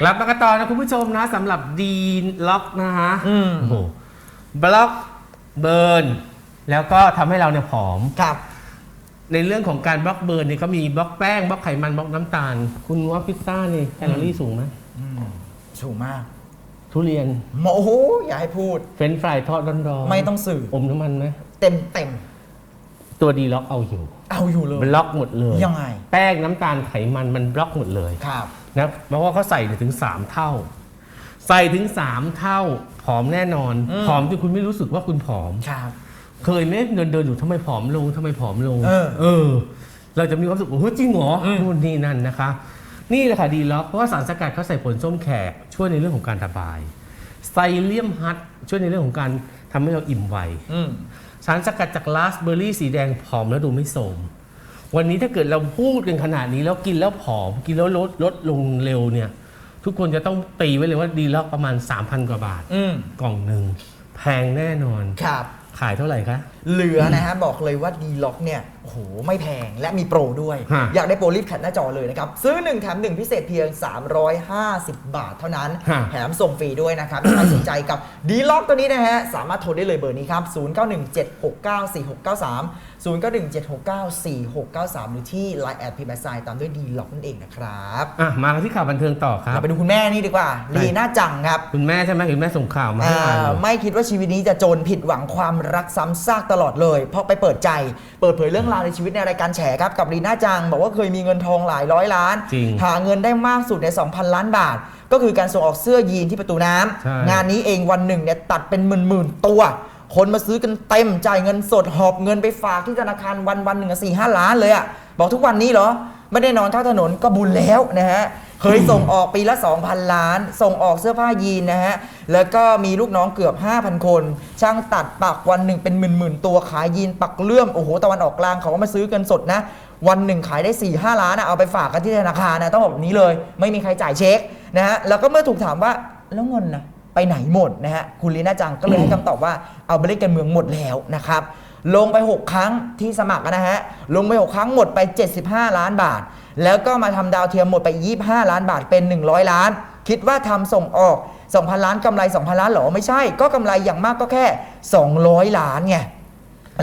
กลับมากันต่อนะคุณผู้ชมนะสำหรับดีล็อกนะฮะอืม โอ้โหบล็อกเบิร์นแล้วก็ทำให้เราเนี่ยผอม ครับ ในเรื่องของการบล็อกเบิร์นเนี่ยเขามีบล็อกแป้งบล็อกไขมันบล็อกน้ำตาล คุณว่าพิซซ่านี่แคลอรี่สูงไหมสูงมากทุเรียนโอ้โหอย่าให้พูด เฟรนช์ฟรายทอดร้อนๆไม่ต้องสื่ออมน้ำมันไหม เต็มเต็ม ตัวดีล็อกเอาอยู่ๆเอาอยู่เลยบล็อกหมดเลยยังไง แป้งน้ำตาลไขมันมันบล็อกหมดเลยครับ นะเพราะว่าเขาใส่ถึง 3 เท่า ใส่ถึง 3 เท่าผอมแน่นอนอืม ผอมจนคุณไม่รู้สึกว่าคุณผอม ครับ เคยไหมเดินเดินอยู่ทำไมผอมลงทำไมผอมลงเออเออเราจะมีความรู้สึกโอ้โหจริงเหรออืม นู่นนี่นั่นนะคะ นี่แหละค่ะดีล็อกเพราะว่าสารสกัดเขาใส่ผลส้มแขกช่วยในเรื่องของการระบายไซเลียมฮัตช่วยในเรื่องของการทำให้เราอิ่มไว อืม สารสกัดจากราสเบอร์รี่สีแดงผอมแล้วดูไม่โสม วันนี้ถ้าเกิดเราพูดกันขนาดนี้แล้วกินแล้วผอม กินแล้วลดลดลงเร็วเนี่ย ทุกคนจะต้องตีไว้เลยว่าดีล็อกประมาณ 3,000 กว่าบาท อืมกล่องหนึ่งแพงแน่นอน ครับ ขายเท่าไหร่คะ เหลือนะฮะบอกเลยว่าดีล็อกเนี่ยโอ้โหไม่แพงและมีโปรด้วย ฮะอยากได้โปรรีบแคปหน้าจอเลยนะครับ ซื้อ 1 แถม 1 พิเศษเพียง 350 บาทเท่านั้น ฮะ แถมส่งฟรีด้วยนะครับ ถ้าใครสนใจกับดีล็อกตัวนี้นะฮะ สามารถโทรได้เลยเบอร์นี้ครับ 0917694693 0917694693 หรือที่ Line แอดพีแบสไซตามด้วยดีล็อกนั่นเองนะครับ อะมากันที่ข่าวบันเทิงต่อครัเราบไปดูคุณแม่นี่ดีกว่าใช่ลีน่าจังครับ คุณแม่ใช่ไหมคุณแม่ส่งข่าวมาให้อ่านอ่าไม่คิดว่าชีวิตนี้จะจนผิดหวังความรักซ้ำซากตลอดเลย เพราะไปเปิดใจเปิดเผยเรื่องราวในชีวิตในรายการแฉครับกับลีน่าจัง บอกว่าเคยมีเงินทองหลายร้อยล้าน จริง หาเงินได้มากสุดใน 2,000 ล้านบาท ก็คือการส่งออกเสื้อยีนที่ประตูน้ำใช่ งานนี้เองวันหนึ่งเนี่ยตัดเป็นหมื่นๆตัว คนมาซื้อกันเต็มจ่ายเงินสดหอบเงินไปฝากที่ธนาคารวันวันๆหนึ่งสี่ห้าล้านเลยอะบอกทุกวันนี้เหรอ ไม่ได้นอนข้างถนนก็บุญแล้วนะฮะ เคยส่งออกปีละ 2,000 ล้าน ส่งออกเสื้อผ้ายีนนะฮะ แล้วก็มีลูกน้องเกือบ 5,000 คน ช่างตัดปักวันหนึ่งเป็นหมื่นๆตัวขายยีนปักเลื่อม โอ้โห ตะวันออกกลางเขาก็มาซื้อกันสดนะ วันหนึ่งขายได้ 4 5ล้านนะเอาไปฝากกันที่ธนาคารนะต้องบอกแบบนี้เลย ไม่มีใครจ่ายเช็คนะฮะ แล้วก็เมื่อถูกถามว่าแล้วเงินนะไปไหนหมดนะฮะ คุณลีน่าจังก็เลยให้คำตอบว่าเอาไปเล่นการเมืองหมดแล้วนะครับ ลงไป 6 ครั้งที่สมัครนะฮะ ลงไป 6 ครั้งหมดไป 75 ล้านบาท แล้วก็มาทำดาวเทียมหมดไป 25 ล้านบาทเป็น 100 ล้าน คิดว่าทำส่งออก 2,000 ล้านกำไร 2,000 ล้านเหรอ ไม่ใช่ ก็กำไรอย่างมากก็แค่ 200 ล้านไง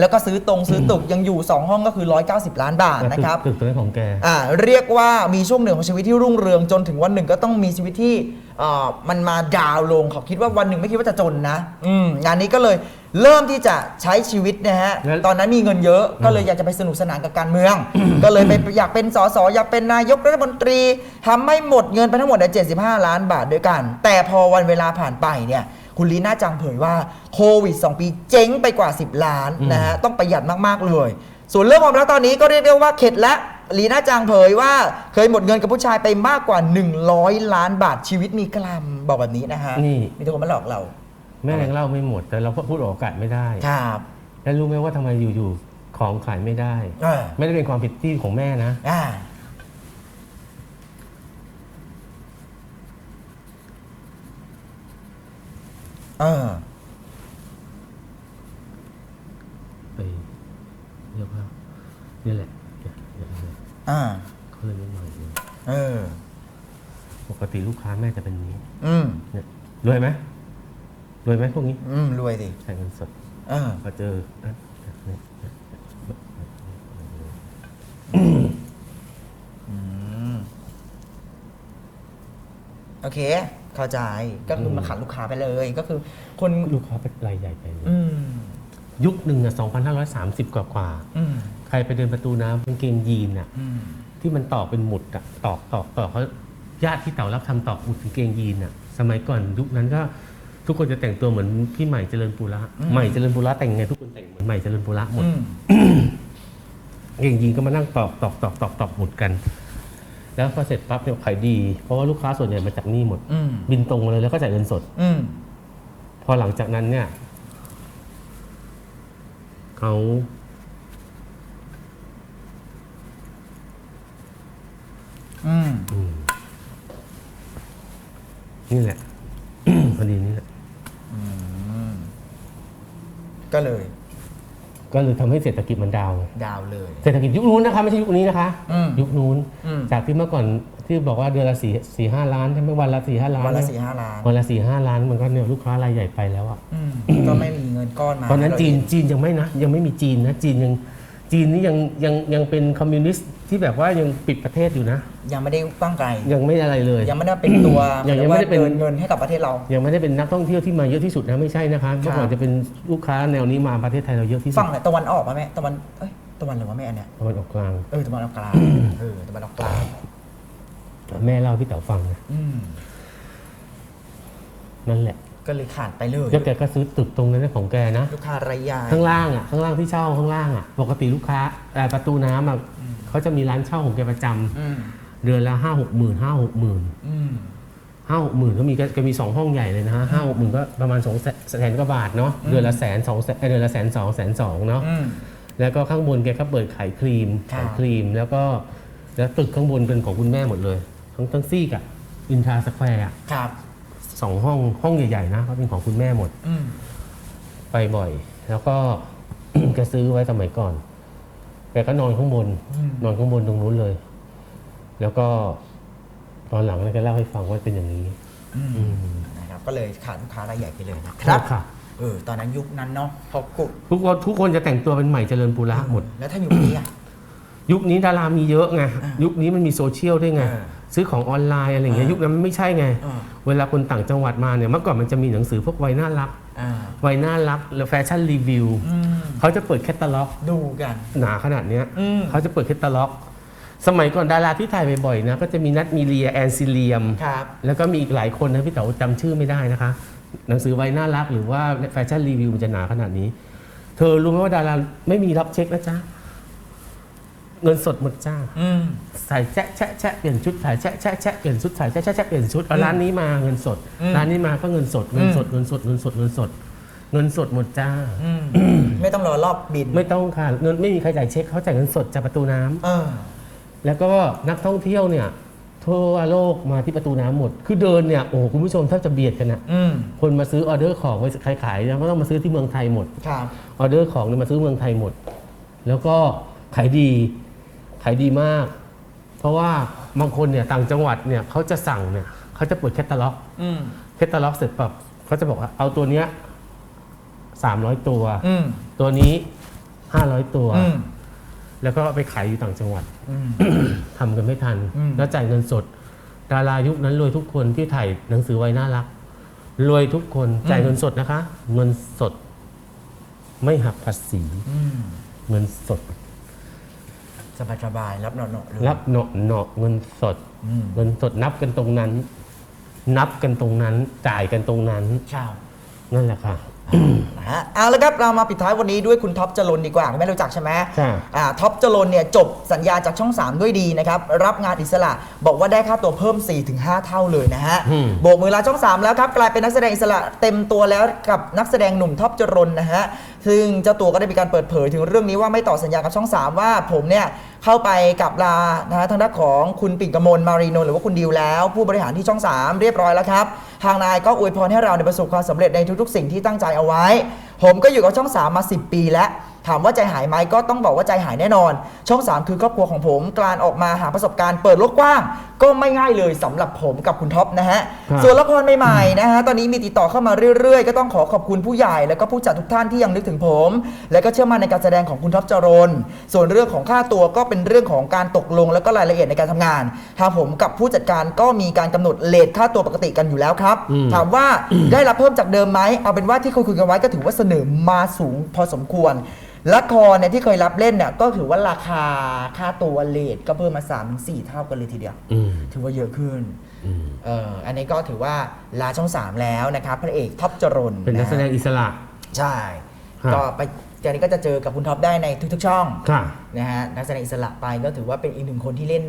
แล้วก็ซื้อตรงซื้อตึกยังอยู่ 2 ห้องก็คือ 190 ล้านบาทนะครับตึกตัวนี้ของแกอ่าเรียกว่ามีช่วงหนึ่งของชีวิตที่รุ่งเรืองจนถึงวันหนึ่งก็ต้องมีชีวิตที่อ่ามันมาดาวน์ลงเขาคิดว่าวันหนึ่งไม่คิดว่าจะจนนะอืมงานนี้ก็เลย เริ่มที่จะใช้ชีวิตนะฮะ แล้วตอนนั้นมีเงินเยอะ ก็เลยอยากจะไปสนุกสนานกับการเมือง ก็เลยไปอยากเป็นสสอยากเป็นนายกรัฐมนตรีทำให้หมดเงินไปทั้งหมดเนี่ย75 ล้านบาทด้วยกัน แต่พอวันเวลาผ่านไปเนี่ย คุณลีน่าจังเผยว่าโควิด 2 ปีเจ๊งไปกว่า 10 ล้านนะฮะ ต้องประหยัดมาก ๆ เลย ส่วนเรื่องความรักตอนนี้ก็เรียกได้ว่าเข็ดและลีน่าจังเผยว่าเคยหมดเงินกับผู้ชายไปมากกว่า 100 ล้านบาทชีวิตมีกลัมบอกแบบนี้นะฮะนี่ มีแต่คนมาหลอกเรา แม่ยังเล่าไม่หมด แต่เราก็พูดออกอากาศไม่ได้ครับแล้วรู้ไหมว่าทำไมอยู่ๆของขายไม่ได้เออไม่ได้เป็นความผิดที่ของแม่นะอ่าเออไปเรียกว่านี่แหละเนี่ยเนี่ยเนี่ยอ่าเขาเลยไม่หน่อยนึงเออ ปกติลูกค้าแม่จะเป็นนี้ อืมเนี่ยรวยไหม รวยไหมพวกนี้อืมรวยสิใช้เงินสดเออพอเจออะเนี่ยอืมโอเค เข้าใจก็คือมาขัดลูกค้าไปเลย ก็คือคนลูกค้าเป็นรายใหญ่ไปเลยอืมยุคหนึ่งอะ2,530กว่ากว่าอืมใครไปเดินประตูน้ำกางเกงยีนอะอืมที่มันตอกเป็นหมุดอะตอกตอกตอกเขาญาติที่เต่ารับทำตอกหมุดกางเกงยีนอะสมัยก่อนยุคนั้นก็ ทุกคนจะแต่งตัวเหมือนพี่ใหม่เจริญปุระอืมใหม่เจริญปุระแต่งไงทุกคนแต่งเหมือนใหม่เจริญปุระหมดอืมกางเกงยีนก็มานั่งตอกตอกตอกตอกตอกหมุดกัน แล้วพอเสร็จปั๊บเนี่ยขายดี เพราะว่าลูกค้าส่วนใหญ่มาจากนี่หมดอืมบินตรงมาเลยแล้วก็จ่ายเงินสดอืมพอหลังจากนั้นเนี่ยเขาอืมอืมนี่แหละพอดีนี่แหละ ก็เลยคก็เลยทำให้เศรษฐกิจมันดาวน์ดาวเลย เศรษฐกิจยุคนู้นนะคะไม่ใช่ยุคนี้นะคะ อืมยุคนู้น อืม จากที่เมื่อก่อนที่บอกว่าเดือนละสี่สี่ห้าล้านใช่ไหมวันละสี่ห้าล้านวันละสี่ห้าล้านวันละสี่ห้าล้านมันก็เนี่ยลูกค้ารายใหญ่ไปแล้วอะอืมก็ไม่มีเงินก้อนมาตอนนั้นให้เราจีนเห็ จีนยังไม่นะยังไม่มีจีนนะจีนยัง จีนนี่ยังยังยังเป็นคอมมิวนิสต์ที่แบบว่ายังปิดประเทศอยู่นะ ยังไม่ได้ตั้งไกล ยังไม่อะไรเลย ยังไม่ได้เป็นตัวยังยังไม่ได้เป็นเดินเงินให้กับประเทศเรา ยังไม่ได้เป็นนักท่องเที่ยวที่มาเยอะที่สุดนะไม่ใช่นะคะเมื่อก่อนจะเป็นลูกค้าแนวนี้มาประเทศไทยเราเยอะที่สุดฝั่งไหนตะวันออกมาแม่ตะวันเอ้ยตะวันหรือว่าแม่อันเนี้ยตะวันออกกลางเออตะวันออกกลางเออตะวันออกกลางแม่เล่าให้พี่เต๋อฟังนะอืมนั่นแหละ ก็เลยขาดไปเลยแล้วแกก็ซื้อตึกตรงนั้นของแกนะ ลูกค้ารายใหญ่ข้างล่างอะข้างล่างที่เช่าข้างล่างอะปกติลูกค้าเอ่อประตูน้ำอะเขาจะมีร้านเช่าของแกประจำอืมเดือนละห้าหกหมื่นห้าหกหมื่นอืมห้าหกหมื่นก็มีก็มีสองห้องใหญ่เลยนะฮะห้าหกหมื่นก็ประมาณสองแสนกว่าบาทเนาะเดือนละแสนสองแสนเอ่อเดือนละแสนสองแสนสองเนาะ อืม แล้วก็ข้างบนแกก็เปิดขายครีมครับขายครีมแล้วก็แล้วตึกข้างบนเป็นของคุณแม่หมดเลย ทั้งทั้งซี่กับอินทราสแควร์อะครับ สองห้องห้องใหญ่ๆนะก็เป็นของคุณแม่หมด อืมไปบ่อย แล้วก็ แกซื้อไว้สมัยก่อนแกก็นอนข้างบน อืมนอนข้างบนตรงนู้นเลย แล้วก็ตอนหลังเนี่ยแกเล่าให้ฟังว่าเป็นอย่างนี้อืมอืมนะครับก็เลยขาดลูกค้ารายใหญ่ไปเลยนะครับค่ะ เออตอนนั้นยุคนั้นเนาะพอกุทุกคนทุกคนจะแต่งตัวเป็นใหม่เจริญปุระหมด แล้วถ้ายุคนี้อะ ยุคนี้ดารามีเยอะไง อ่ายุคนี้มันมีโซเชียลด้วยไง เออ ซื้อของออนไลน์อะไรอย่างเงี้ยอ่ายุยุคนั้นมันไม่ใช่ไงอ่าเวลาคนต่างจังหวัดมาเนี่ยเมื่อก่อนมันจะมีหนังสือพวกวัยน่ารักอ่าวัยน่ารักแล้วแฟชั่นรีวิวอืมเขาจะเปิดแคตตาล็อก ดูกันหนาขนาดเนี้ยอืมเขาจะเปิดแคตตาล็อก สมัยก่อนดาราที่ถ่ายบ่อยๆนะก็จะมีนัดมีเลียแอนซิเลียมครับแล้วก็มีอีกหลายคนนะพี่เต๋อจำชื่อไม่ได้นะคะ หนังสือวัยน่ารักหรือว่าแฟชั่นรีวิวมันจะหนาขนาดนี้ เธอรู้ไหมว่าดาราไม่มีรับเช็คนะจ๊ะ เงินสดหมดจ้าอืม ใส่แชะแชะแชะเปลี่ยนชุดใส่แชะแชะแชะเปลี่ยนชุดใส่แชะแชะแชะเปลี่ยนชุดเอาร้านนี้มาเงินสด อืมร้านนี้มาก็เงินสดเงินสดอืมเงินสดเงินสดเงินสดเงินสด เงินสดหมดจ้า อืมไม่ต้องรอรอบบินไม่ต้องค่ะเงินไม่มีใครจ่ายเช็คเขาจ่ายเงินสดจากประตูน้ำเออ แล้วก็นักท่องเที่ยวเนี่ยทั่วโลกมาที่ประตูน้ำหมด คือเดินเนี่ยโอ้โหคุณผู้ชมแทบจะเบียดกันอะอืมคนมาซื้อออเดอร์ของไว้ขายขายๆก็ต้องมาซื้อที่เมืองไทยหมด ครับ ออเดอร์ของเนี่ยมาซื้อเมืองไทยหมด แล้วก็ขายดี ขายดีมาก เพราะว่าบางคนเนี่ยต่างจังหวัดเนี่ยเขาจะสั่งเนี่ยเขาจะเปิดแคตตาล็อกอืมแคตตาล็อกเสร็จปั๊บเขาจะบอกว่าเอาตัวเนี้ยสามร้อยตัว อืมตัวนี้ห้าร้อยตัว อืม แล้วก็เอาไปขายอยู่ต่างจังหวัดอืมทำกันไม่ทัน อืม แล้วจ่ายเงินสด ดารายุคนั้นรวยทุกคนที่ถ่ายหนังสือไว้น่ารัก รวยทุกคนจ่ายเงินสดนะคะ เงินสด ไม่หักภาษี อืม เงินสด สบายสบายๆรับเนาะๆเลย รับเนาะเนาะเงินสด อืม เงินสดนับกันตรงนั้น นับกันตรงนั้น จ่ายกันตรงนั้นชาวนั่นแหละค่ะ นะฮะเอาละครับเรามาปิดท้ายวันนี้ด้วยคุณท็อปจรนดีกว่าคุณแม่รู้จักใช่ไหมใช่ อ่าท็อปจรนเนี่ยจบสัญญาจากช่อง 3 ด้วยดีนะครับ รับงานอิสระบอกว่าได้ค่าตัวเพิ่ม 4-5 เท่าเลยนะฮะอืมโบกมือลาช่อง 3 แล้วครับ กลายเป็นนักแสดงอิสระเต็มตัวแล้วกับนักแสดงหนุ่มท็อปจรนนะฮะ ซึ่งเจ้าตัวก็ได้มีการเปิดเผยถึงเรื่องนี้ว่าไม่ต่อสัญญากับช่อง 3 ว่าผมเนี่ยเข้าไปกับลานะฮะทางด้านของคุณปิ่นกมลมารีโนหรือว่าคุณดิวแล้ว ผู้บริหารที่ช่อง 3 เรียบร้อยแล้วครับทางนายก็อวยพรให้เราในประสบความสำเร็จในทุกๆ สิ่งที่ตั้งใจเอาไว้ ผมก็อยู่กับช่อง 3 มา 10 ปีแล้ว ถามว่าใจหายไหมก็ต้องบอกว่าใจหายแน่นอน ช่อง 3 คือครอบครัวของผมการออกมาหาประสบการณ์เปิดโลกกว้าง ก็ไม่ง่ายเลยสำหรับผมกับคุณท็อปนะฮะครับส่วนละครใหม่ๆนะฮะตอนนี้มีติดต่อเข้ามาเรื่อยๆ ก็ต้องขอขอบคุณผู้ใหญ่แล้วก็ผู้จัดทุกท่านที่ยังนึกถึงผม และก็เชื่อมั่นในการแสดงของคุณท็อปจรนส่วนเรื่องของค่าตัวก็เป็นเรื่องของการตกลง แล้วก็รายละเอียดในการทำงานทางผมกับผู้จัดการก็มีการกำหนดเลทค่าตัวปกติกันอยู่แล้วครับอืมถามว่าได้รับเพิ่มจากเดิมไหมเอาเป็นว่าที่คุยคุยกันไว้ก็ถือว่าเสนอมาสูงพอสมควร ละครเนี่ยที่เคยรับเล่นเนี่ยก็ถือว่าราคาค่าตัวเลทก็เพิ่มมา3าถึงสเท่ากันเลยทีเดียว อืมถือว่าเยอะขึ้นอืมเอออันนี้ก็ถือว่าลาช่อง 3 แล้วนะครับพระเอกท็อปจรนเป็นนักแสดงะฮะอิสระ ใช่ครับ ก็ไปเจอนี้ก็จะเจอกับคุณท็อปได้ในทุกๆช่อง ค่ะ นะฮะนักแสดงอิสระไปก็ถือว่าเป็นอีกหนึ่งคนที่เล่น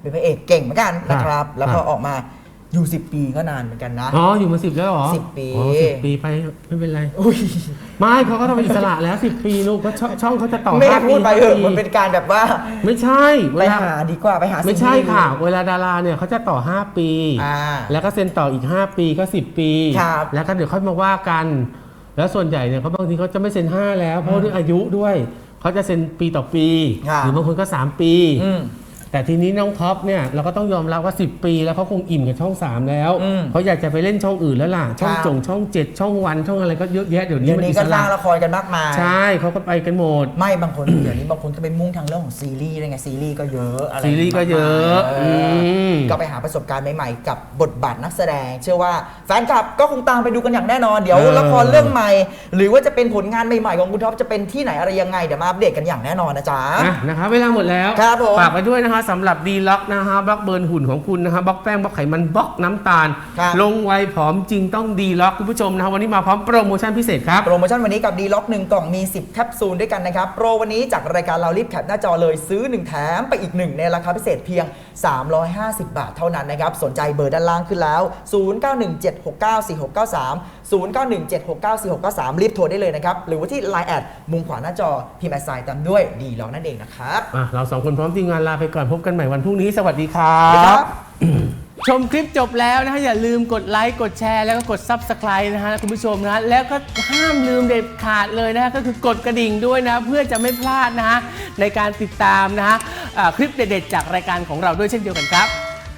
เป็นพระเอกเก่งเหมือนกันนะคครัรับบแล้วก็ครับออกมา อยู่10ปีก็นานเหมือนกันนะ อ๋ออยู่มาสิบแล้วเหรอสิบปี อ๋อสิบปีไปไม่เป็นไรอุ้ยไม่เขาก็ต้องเป็นอิสระแล้วสิบปีลูกก็ช่องช่องเขาจะต่อไม่ห้าพูดไปเถอะห้ามันเป็นการแบบว่า ไม่ใช่เวไปลาหาดีกว่าไปหาสิ่งไม่ใช่ที่ดีค่ะ เวลาดาราเนี่ยเขาจะต่อ 5 ปีอ่าแล้วก็เซ็นต่ออีก 5 ปีก็ 10 ปีครับแล้วก็เดี๋ยวค่อยมาว่ากัน แล้วส่วนใหญ่เนี่ยเขาบางทีเขาจะไม่เซ็น 5 แล้วเพราะว่าด้วยอายุด้วยเขาจะเซ็นปีต่อปีค่ะหรือบางคนก็ 3 ปีอืม แต่ทีนี้น้องท็อปเนี่ยเราก็ต้องยอมรับว่า 10 ปี แล้วเขาคงอิ่มกับช่อง 3 แล้วอืมเขาอยากจะไปเล่นช่องอื่นแล้วล่ะ ช่องครับจงช่อง7ช่องวันช่องอะไรก็เยอะแยะเดี๋ยวนี้เดี๋ยวมันนี้อิก็สสระร้างละครกันมากมาย ใช่เขาก็ไปกันหมด ไม่บางคน เดี๋ยวนี้บางคนก็ไปมุ่งทางเรื่องของซีรีส์ด้วยไงซีรีส์ก็เยอะอะไรซีรีส์ก็เยอะเอออม ก็ไปหาประสบการณ์ใหม่ๆกับบทบาทนักแสดง เชื่อว่าแฟนคลับก็คงตามไปดูกันอย่างแน่นอน เดี๋ยวเออละครเรื่องใหม่ หรือว่าจะเป็นผลงานใหม่ๆของคุณท็อปจะเป็นที่ไหนอะไรยังไงเดี๋ยวมาอัปเดตกันอย่างแน่นอนนะจ๊ะอะนะครับเวลาหมดแล้วครับผม ฝากไปด้วยนะคะสำหรับดีล็อกนะคะบล็อกเบิร์นหุ่นของคุณนะคะบล็อกแป้งบล็อกไขมันบล็อกน้ำตาล ครับ ลงไวผอมจริงต้องดีล็อกคุณผู้ชมนะคะวันนี้มาพร้อมโปรโมชั่นพิเศษครับ โปรโมชั่นวันนี้กับดีล็อก1กล่องมี 10 แคปซูลด้วยกันนะครับ โปรวันนี้จากรายการเรารีบแคปหน้าจอเลยซื้อ 1 แถมไปอีก 1 ในราคาพิเศษเพียง 350 บาทเท่านั้นนะครับ สนใจเบอร์ด้านล่างขึ้นแล้ว 0917694693 0917694693 รีบโทรได้เลยนะครับ หรือว่าที่ Line แอดมุมขวาหน้าจอพิมพ์แอดไซน์ตามด้วยดีล็อกนั่นเองนะครับ อะเราสองคนพร้อมทีมงานลาไปก่อนพบกันใหม่วันพรุ่งนี้ สวัสดีครัสวัสดีครับบชมคลิปจบแล้วนะฮะอย่าลืมกดไลค์กดแชร์แล้วก็กด Subscribe นะฮะคุณผู้ชมนะฮะแล้วก็ห้ามลืมเด็ดขาดเลยนะฮะก็คือกดกระดิ่งด้วยนะ เพื่อจะไม่พลาดนะฮะในการติดตามนะฮะอ่าคลิปเด็ดๆจากรายการของเราด้วยเช่นเดียวกันครับ